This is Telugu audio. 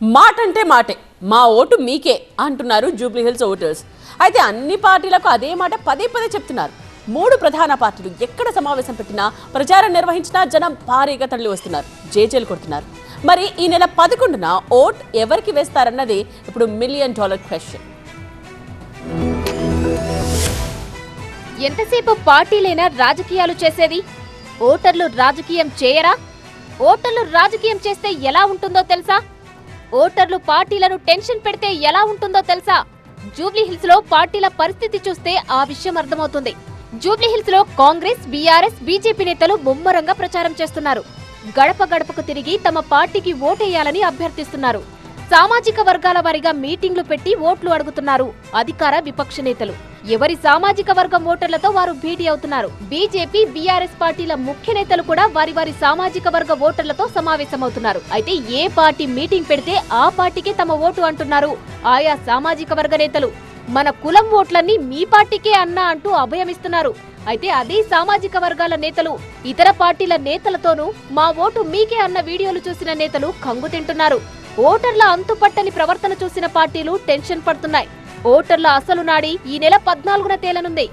మాట అంటే మాటే. మా ఓటు మీకే అంటున్నారు జూబ్లీహిల్స్ ఓటర్స్. అయితే అన్ని పార్టీలకు అదే మాట పదే పదే చెప్తున్నారు. మూడు ప్రధాన పార్టీలు ఎక్కడ సమావేశం పెట్టినా ప్రచారం నిర్వహించినా జనం భారీగా తరలి వస్తున్నారు. జేజేలు కొడుతున్నారు. మరి ఈ నెల పదకొండున ఓట్ ఎవరికి వేస్తారన్నది ఇప్పుడు మిలియన్ డాలర్ క్వశ్చన్. ఎంతసేపు పార్టీలైనా రాజకీయాలు చేసేది? ఓటర్లు రాజకీయం చేయరా? ఓటర్లు రాజకీయం చేస్తే ఎలా ఉంటుందో తెలుసా? ఓటర్లు పార్టీలను టెన్షన్ పెడితే ఎలా ఉంటుందో తెలుసా? జూబ్లీహిల్స్లో పార్టీల పరిస్థితి చూస్తే ఆ విషయం అర్థమవుతుంది. జూబ్లీహిల్స్లో కాంగ్రెస్ బీఆర్ఎస్ బీజేపీ నేతలు ముమ్మరంగా ప్రచారం చేస్తున్నారు. గడప గడపకు తిరిగి తమ పార్టీకి ఓటేయాలని అభ్యర్థిస్తున్నారు. సామాజిక వర్గాల వారీగా మీటింగ్లు పెట్టి ఓట్లు అడుగుతున్నారు అధికార విపక్ష నేతలు. ఎవరి సామాజిక వర్గం ఓటర్లతో వారు భేటీ అవుతున్నారు? బీజేపీ బీఆర్ఎస్ పార్టీల ముఖ్య నేతలు కూడా వారి వారి సామాజిక వర్గ ఓటర్లతో సమావేశమవుతున్నారు. అయితే ఏ పార్టీ మీటింగ్ పెడితే ఆ పార్టీకే తమ ఓటు అంటున్నారు? ఆయా సామాజిక వర్గ నేతలు మన కులం ఓట్లన్నీ మీ పార్టీకే అన్నా అంటూ అభయమిస్తున్నారు. అయితే అదే సామాజిక వర్గాల నేతలు ఇతర పార్టీల నేతలతోనూ మా ఓటు మీకే అన్న వీడియోలు చూసిన నేతలు కంగు తింటున్నారు. ఓటర్ల అంతుపట్టని ప్రవర్తన చూసిన పార్టీలు టెన్షన్ పడుతున్నాయి. ఓటర్ల అసలు నాడి ఈ నెల పద్నాలుగున తేలనుంది.